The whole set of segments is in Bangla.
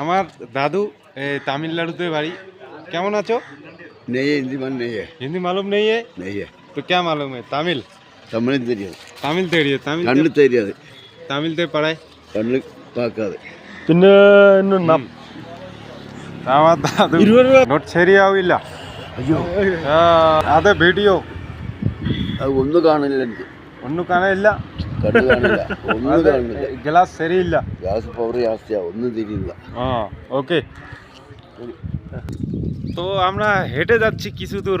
আমার দাদু এ, তামিলনাড়ুতে বাড়ি কেমন আছো नहीं है हिंदी मन नहीं है हिंदी मालूम नहीं है नहीं है तो क्या मालूम है तमिल തമിഴ് தெரியாது तमिल தெரியும் तमिल കണ്ണ് தெரியாது तमिल ते पढ़ाई കണ്ണ് പാക്കാതെ പിന്നെ ഇന്ന് നം- আমার দাদু নোট ശരിയാവില്ല അയ്യോ ആ, അതെ വീഡിയോ അത് ഒന്നും കാണില്ല എനിക്ക് ഒന്നും കാണാനില്ല കണ്ണ് കാണില്ല ഒന്നും കാണില്ല ഗ്ലാസ് ശരിയില്ല ഗ്യാസ് പവർ ജാസ്തിയാ ഒന്നും തിരിയില്ല হ্যাঁ ওকে তো আমরা হেঁটে যাচ্ছি কিছু দূর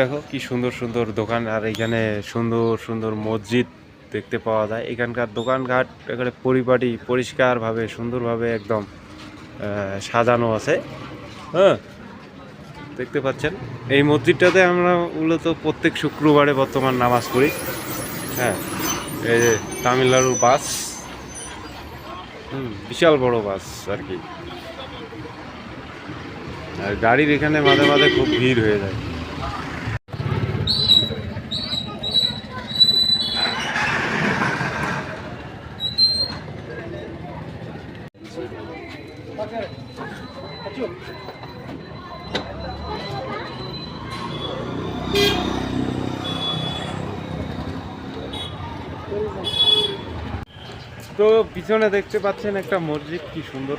দেখো, কি সুন্দর সুন্দর দোকান, আর এখানে সুন্দর সুন্দর মসজিদ দেখতে পাওয়া যায়। এখানকার দোকানঘাট এখানে পরিপাটি, পরিষ্কারভাবে, সুন্দরভাবে একদম সাজানো আছে। হ্যাঁ দেখতে পাচ্ছেন? এই মসজিদটাতে আমরা মূলত প্রত্যেক শুক্রবারে বর্তমান নামাজ পড়ি। হ্যাঁ এই যে তামিলনাড়ুর বাস। হুম, বিশাল বড় বাস আর কি। আর গাড়ির এখানে মাঝে মাঝে খুব ভিড় হয়ে যায়। তো পিছনে দেখতে পাচ্ছেন একটা মসজিদ কি সুন্দর।